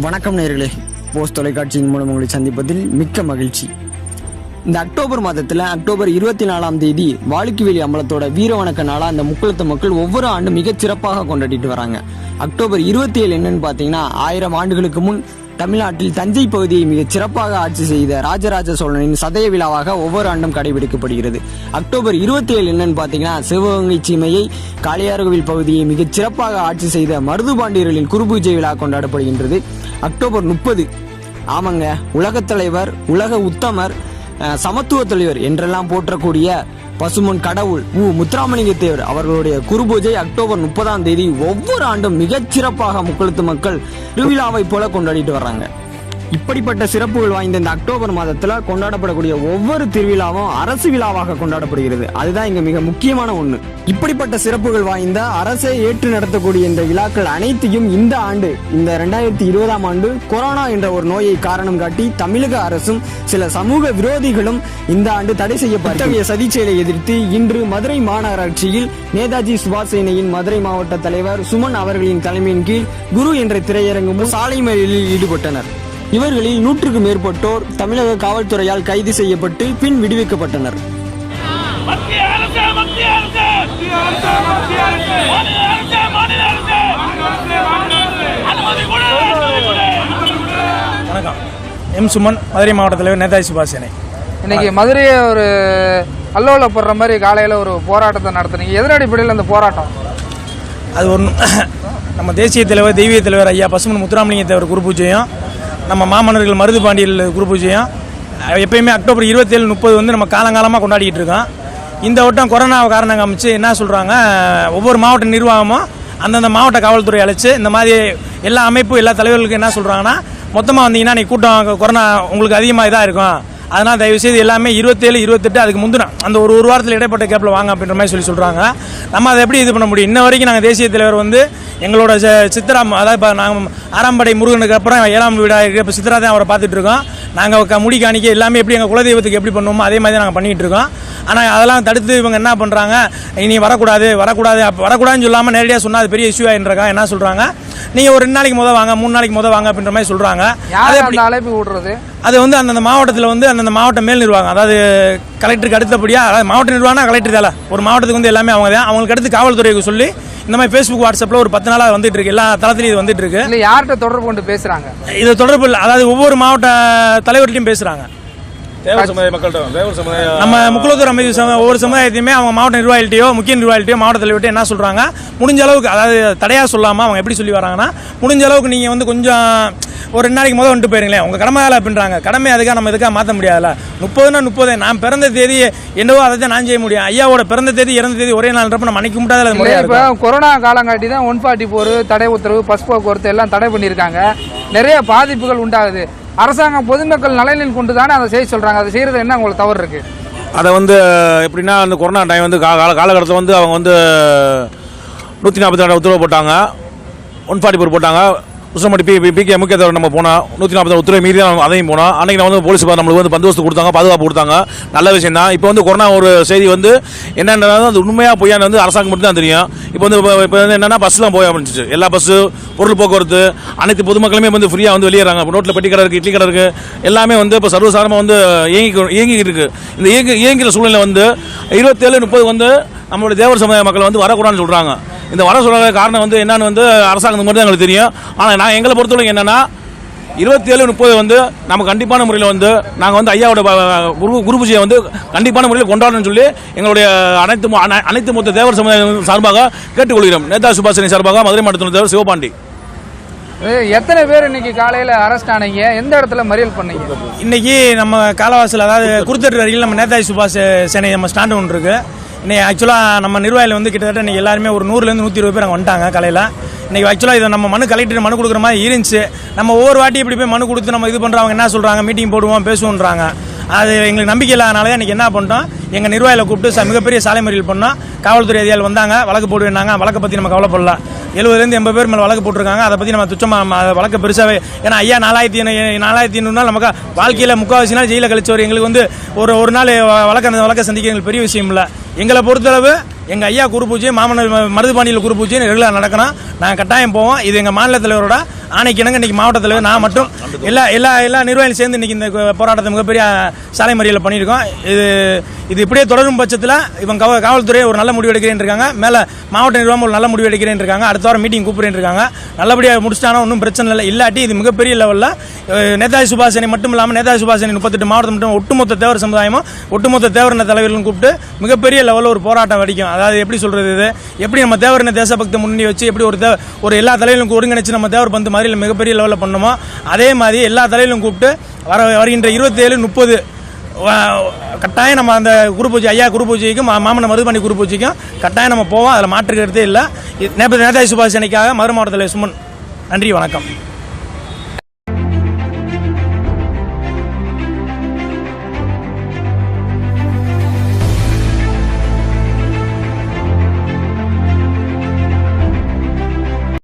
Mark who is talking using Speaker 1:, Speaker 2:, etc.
Speaker 1: வணக்கம் நேர்களே. போஸ்ட் தொலைக்காட்சியின் மூலம் உங்களை சந்திப்பதில் மிக்க மகிழ்ச்சி. இந்த அக்டோபர் மாதத்தில் அக்டோபர் இருபத்தி நாலாம் தேதி வாழுக்குவேலி அம்பலத்தோட வீர வணக்க அந்த முக்குளத்து மக்கள் ஒவ்வொரு ஆண்டும் மிகச் சிறப்பாக கொண்டாடிட்டு வராங்க. அக்டோபர் இருபத்தி ஏழு என்னன்னு பார்த்தீங்கன்னா ஆயிரம் ஆண்டுகளுக்கு முன் தமிழ்நாட்டில் தஞ்சை பகுதியை மிகச் சிறப்பாக ஆட்சி செய்த ராஜராஜ சோழனின் சதய விழாவாக ஒவ்வொரு ஆண்டும் கடைபிடிக்கப்படுகிறது. அக்டோபர் இருபத்தி ஏழு என்னன்னு பார்த்தீங்கன்னா சிவகங்கை சீமையை காளியார்கோவில் பகுதியை மிகச் சிறப்பாக ஆட்சி செய்த மருதுபாண்டியர்களின் குருபூஜை விழா கொண்டாடப்படுகின்றது. அக்டோபர் முப்பது. ஆமாங்க. உலகத் தலைவர் உலக உத்தமர் சமத்துவ தலைவர் என்றெல்லாம் போற்றக்கூடிய பசுமன் கடவுள் மு முத்துராமலிங்க தேவர் அவர்களுடைய குருபூஜை அக்டோபர் முப்பதாம் தேதி ஒவ்வொரு ஆண்டும் மிகச்சிறப்பாக முக்கழுத்து மக்கள் திருவிழாவை போல கொண்டாடிட்டு வர்றாங்க. இப்படிப்பட்ட சிறப்புகள் வாய்ந்த இந்த அக்டோபர் மாதத்துல கொண்டாடப்படக்கூடிய ஒவ்வொரு திருவிழாவும் அரசு விழாவாக கொண்டாடப்படுகிறது. அதுதான் இங்க மிக முக்கியமான ஒண்ணு. இப்படிப்பட்ட சிறப்புகள் வாய்ந்த அரசை ஏற்று நடத்தக்கூடிய இந்த விழாக்கள் அனைத்தையும் இந்த ஆண்டு இந்த ரெண்டாயிரத்தி இருபதாம் ஆண்டு கொரோனா என்ற ஒரு நோயை காரணம் காட்டி தமிழக அரசும் சில சமூக விரோதிகளும் இந்த ஆண்டு தடை செய்யப்பட்ட சதி செயலை எதிர்த்து இன்று மதுரை மாநகராட்சியில் நேதாஜி சுபாஷ் சேனையின் மதுரை மாவட்ட தலைவர் சுமன் அவர்களின் தலைமையின் கீழ் குரு என்ற திரையரங்கும் சாலை மறியலில் ஈடுபட்டனர். இவர்களில் நூற்றுக்கு மேற்பட்டோர் தமிழக காவல்துறையால் கைது செய்யப்பட்டு பின் விடுவிக்கப்பட்டனர்.
Speaker 2: வணக்கம். எம் சுமன் மதுரை மாவட்ட தலைவர் நேதாஜி சுபாஷ் சேனை
Speaker 3: இன்னைக்கு மதுரையை ஒரு அல்லோல போடுற மாதிரி காலையில் ஒரு போராட்டத்தை நடத்துனீங்க. எதன் அடிப்படையில் அந்த போராட்டம்?
Speaker 2: அது ஒன்று நம்ம தேசிய தலைவர் தெய்வீக தலைவர் ஐயா பசுமன் முத்துராமலிங்க தேவர் குரு பூஜையும் நம்ம மாமன்னர்கள் மருது பாண்டியல் குரு பூஜையும் எப்பயுமே அக்டோபர் இருபத்தேழு முப்பது வந்து நம்ம காலங்காலமாக கொண்டாடிக்கிட்டு இருக்கோம். இந்த வட்டம் கொரோனா காரணம் காமிச்சு என்ன சொல்கிறாங்க ஒவ்வொரு மாவட்ட நிர்வாகமும் அந்தந்த மாவட்ட காவல்துறை அழைச்சி இந்த மாதிரி எல்லா அமைப்பு எல்லா தலைவர்களுக்கும் என்ன சொல்கிறாங்கன்னா மொத்தமாக வந்தீங்கன்னா நீ கூட்டம் கொரோனா உங்களுக்கு அதிகமாக இதாக இருக்கும். அதனால் தயவுசெய்து எல்லாமே இருபத்தேழு இருபத்தெட்டு அதுக்கு முந்தின அந்த ஒரு ஒரு வாரத்தில் இடைப்பட்ட கேப்பில் வாங்க அப்படின்ற மாதிரி சொல்லி சொல்கிறாங்க நம்ம அதை எப்படி இது பண்ண முடியும்? இன்ன வரைக்கும் நாங்கள் தேசிய தலைவர் வந்து எங்களோட ச- சித்ரா அதாவது இப்போ நாங்கள் ஆறாம் படை முருகனுக்கு அப்புறம் ஏழாம் வீடாக இப்போ சித்ரா தான் அவரை பார்த்துட்டு இருக்கோம். நாங்கள் முடி காணிக்க எல்லாமே எப்படி எங்கள் குலதெய்வத்துக்கு எப்படி பண்ணுவோமோ அதே மாதிரி தான் நாங்கள் பண்ணிகிட்டு இருக்கோம். ஆனால் அதெல்லாம் தடுத்து இவங்க என்ன பண்ணுறாங்க இனி வரக்கூடாது வரக்கூடாது அப்போ வரக்கூடாதுன்னு சொல்லாமல் நேரடியாக சொன்னால் அது பெரிய இஷ்யூ ஆகின்றக்கா என்ன சொல்கிறாங்க நீங்கள் ஒரு ரெண்டு நாளைக்கு முத வாங்க மூணு நாளைக்கு முத வாங்க அப்படின்ற மாதிரி சொல்கிறாங்க
Speaker 3: யார் அந்த அழைப்பு விடுறது?
Speaker 2: அது வந்து அந்தந்த மாவட்டத்தில் வந்து அந்தந்த மாவட்ட மேல் நிர்வாகம். அதாவது கலெக்டருக்கு அடுத்தபடியாக அதாவது மாவட்ட நிர்வாகம்னா கலெக்டர் தானே ஒரு மாவட்டத்துக்கு வந்து எல்லாமே அவங்க தான். அவங்களுக்கு அடுத்து காவல்துறைக்கு சொல்லி இந்த மாதிரி ஃபேஸ்புக் வாட்ஸ்அப்பில் ஒரு பத்து நாளாக வந்துட்டு இருக்கு. எல்லா தளத்துலையும் இது வந்துட்டு இருக்கு.
Speaker 3: இல்லை யார்கிட்ட தொடர்பு கொண்டு பேசுகிறாங்க
Speaker 2: இது தொடர்பு இல்லை. அதாவது ஒவ்வொரு மாவட்ட தலைவர்கிட்டையும் பேசுகிறாங்க
Speaker 4: தேவர் சமுதாய மக்கள்கிட்ட தேவர் சமுதாய
Speaker 2: நம்ம முக்குலத்தூர் அமைதி சம- ஒவ்வொரு சமுதாயத்தையுமே அவங்க மாவட்ட நிர்வாகிகிட்டையோ முக்கிய நிர்வாகிகிட்டையோ மாவட்ட தலைவர்கிட்ட என்ன சொல்கிறாங்க முடிஞ்ச அளவுக்கு அதாவது தடையாக சொல்லாமல் அவங்க எப்படி சொல்லி வராங்கன்னா முடிஞ்ச அளவுக்கு நீங்கள் வந்து கொஞ்சம் ஒரு ரெண்டு நாளைக்கு முதல் வந்துட்டு போயிருங்களேன். உங்கள் கடமை வேலை அப்படின்றாங்க. கடமை அதுக்காக நம்ம இதுக்காக மாற்ற முடியாதுல்ல. முப்பதுனா முப்பது. நான் பிறந்த தேதி என்னவோ அதை தான் நான் செய்ய முடியும். ஐயாவோட பிறந்த தேதி இறந்த தேதி ஒரே நாள்ன்றப்ப நம்ம அன்னைக்கு முட்டாத
Speaker 3: இல்லை
Speaker 2: முறையாக
Speaker 3: இப்போ கொரோனா காலங்காட்டி தான் ஒன் ஃபார்ட்டி ஃபோர் தடை உத்தரவு பஸ் போக்குவரத்து எல்லாம் தடை பண்ணியிருக்காங்க. நிறைய பாதிப்புகள் உண்டாகுது. அரசாங்கம் பொதுமக்கள் நலனில் கொண்டு தானே அதை செய்ய சொல்கிறாங்க அதை செய்கிறது என்ன உங்களுக்கு தவறு இருக்குது
Speaker 4: அதை வந்து எப்படின்னா அந்த கொரோனா டைம் வந்து கால காலகட்டத்தில் வந்து அவங்க வந்து நூற்றி நாற்பத்தி ரெண்டு உத்தரவு போட்டாங்க. ஒன் ஃபார்ட்டி ஃபோர் போட்டாங்க. உசமடி பி பி கே முக்கிய தலைவர் நம்ம போனோம் நூற்றி நாற்பது உத்தரவு மீறி தான் அதையும் போனோம் அன்றைக்கி நான் வந்து போலீஸ் பா- நம்மளுக்கு வந்து பந்தோபஸ்து கொடுத்தாங்க பாதுகாப்பு கொடுத்தாங்க. நல்ல விஷயம் தான். இப்போ வந்து கொரோனா ஒரு செய்தி வந்து என்னென்னா அது உண்மையாக பொய்யான்னு வந்து அரசாங்கம் மட்டும் தான் தெரியும். இப்போ வந்து இப்போ வந்து என்னென்னா பஸ்லாம் போய் ஆரம்பிச்சிச்சு. எல்லா பஸ்ஸு பொருள் போக்குவரத்து அனைத்து பொதுமக்களுமே வந்து ஃப்ரீயாக வந்து வெளியேறாங்க. இப்போ ரோட்டில் பெட்டி கடை இருக்குது இட்லி கடை இருக்குது எல்லாமே வந்து இப்போ சர்வசாரமாக வந்து இயங்கி இயங்கிக்கிட்டு இருக்குது இந்த இயங்கி இயங்கிற சூழ்நிலை வந்து இருபத்தேழு முப்பது வந்து நம்மளுடைய தேவர் சமுதாய மக்கள் வந்து வரக்கூடாதுன்னு சொல்கிறாங்க இந்த வர சொல்கிற காரணம் வந்து என்னன்னு வந்து அரசாங்கம் மட்டும் தான் எங்களுக்கு தெரியும். ஆனால் நான் எங்களை பொறுத்தவரைக்கும் என்னென்னா இருபத்தேழு முப்பது வந்து நம்ம கண்டிப்பான முறையில் வந்து நாங்கள் வந்து ஐயாவோட குரு குரு பூஜையை வந்து கண்டிப்பான முறையில் கொண்டாடணும்னு சொல்லி எங்களுடைய அனைத்து அனைத்து மொத்த தேவர் சமுதாயம் சார்பாக கேட்டுக்கொள்கிறோம். நேதா சுபாஷினி சார்பாக மதுரை மாவட்டத்தில் தேவர் சிவபாண்டி.
Speaker 3: எத்தனை பேர் இன்னைக்கு காலையில் அரெஸ்ட் ஆனீங்க? எந்த இடத்துல மறியல் பண்ணீங்க?
Speaker 2: இன்னைக்கு நம்ம காலவாசல் அதாவது குருத்தட்டு அருகில் நம்ம நேதாஜி சுபாஷ் சேனை நம்ம ஸ்டாண்டு ஒன்று இருக்கு. இன்னைக்கு ஆக்சுவலாக நம்ம நிர்வாகியில் வந்து கிட்டத்தட்ட இன்றைக்கி எல்லாருமே ஒரு நூறுலேருந்து நூற்றி இருபது பேர் அங்கே வந்துட்டாங்க காலையில். இன்னைக்கு ஆக்சுவலாக இதை நம்ம மனு கலெக்டர் மனு கொடுக்குற மாதிரி இருந்துச்சு. நம்ம ஒவ்வொரு வாட்டி இப்படி போய் மனு கொடுத்து நம்ம இது பண்ணுறவங்க என்ன சொல்கிறாங்க மீட்டிங் போடுவோம் பேசுவோன்றாங்க. அது எங்களுக்கு நம்பிக்கை இல்லாதனால இன்றைக்கி என்ன பண்ணிட்டோம்? எங்கள் நிர்வாகியில் கூப்பிட்டு ச- மிகப்பெரிய சாலை மறியல் பண்ணோம். காவல்துறை அதிகாரிகள் வந்தாங்க வழக்கு போடுவேன்னாங்க. வழக்கை பற்றி நம்ம கவலைப்படலாம் எழுபதுலேருந்து எண்பது பேர் மேலே வழக்கு போட்டிருக்காங்க. அதை பற்றி நம்ம துச்சமாக வழக்கு பெருசாகவே ஏன்னா ஐயா நாலாயிரத்தி ஐநூ- நாலாயிரத்தி ஐநூறு நாள் நமக்கு வாழ்க்கையில் முக்கால்வாசி நாள் ஜெயிலில் கழிச்சவர். எங்களுக்கு வந்து ஒரு ஒரு நாள் வழக்கு அந்த வழக்கை சந்திக்க எங்களுக்கு பெரிய விஷயம் இல்லை. எங்களை பொறுத்தளவு எங்கள் ஐயா குரு பூஜை மாமன்னர் மருதுபாணியில் குரு பூஜை ரெகுலர் நடக்கணும் நாங்கள் கட்டாயம் போவோம் இது எங்கள் மாநில தலைவரோட ஆணைக்கிணங்க. இன்னைக்கு மாவட்ட தலைவர் நான் மட்டும். எல்லா எல்லா எல்லா நிர்வாகிகளும் சேர்ந்து இன்னைக்கு இந்த போராட்டத்தை மிகப்பெரிய சாலை மறியலில் பண்ணியிருக்கோம். இது இது இப்படியே தொடரும் பட்சத்தில் இவங்க காவ- காவல்துறை ஒரு நல்ல முடிவு எடுக்கிறேன் இருக்காங்க. மேலே மாவட்ட நிர்வாகம் ஒரு நல்ல முடிவு எடுக்கிறேன் இருக்காங்க. அடுத்த வாரம் மீட்டிங் கூப்பிடுறேன் இருக்காங்க. நல்லபடியாக முடிச்சிட்டானா ஒன்றும் பிரச்சனை இல்லை. இல்லாட்டி இது மிகப்பெரிய லெவலில் நேதாஜி சுபாஷனை மட்டும் இல்லாமல் நேதாஜி சுபாஷனை முப்பத்தெட்டு மாவட்டம் மட்டும் ஒட்டுமொத்த தேவர் சமுதாயமும் ஒட்டுமொத்த தேவரின தலைவர்களும் கூப்பிட்டு மிகப்பெரிய லெவலில் ஒரு போராட்டம் வடிக்கும். அதாவது எப்படி சொல்கிறது இது? எப்படி நம்ம தேவரின தேசபக்தி முன்னணி வச்சு எப்படி ஒரு தேவ ஒரு எல்லா தலைவர்களும் ஒருங்கிணைச்சு நம்ம தேவர் பந்து மாதிரி மிகப்பெரிய லெவலில் பண்ணோமோ அதே மாதிரி எல்லா தலைவர்களும் கூப்பிட்டு வர வருகின்ற இருபத்தேழு முப்பது கட்டாயம் நம்ம அந்த குரு பூஜை ஐயா குரு பூஜைக்கும் மா- மாமன மருதுபாண்டி குரு பூஜைக்கும் கட்டாயம் நம்ம போவோம். அதில் மாற்றுக்கிறதே இல்லை. நேதாஜி சுபாஷ் அன்னைக்காக மதுரை மாவட்டத்தில் சுமன். நன்றி வணக்கம்.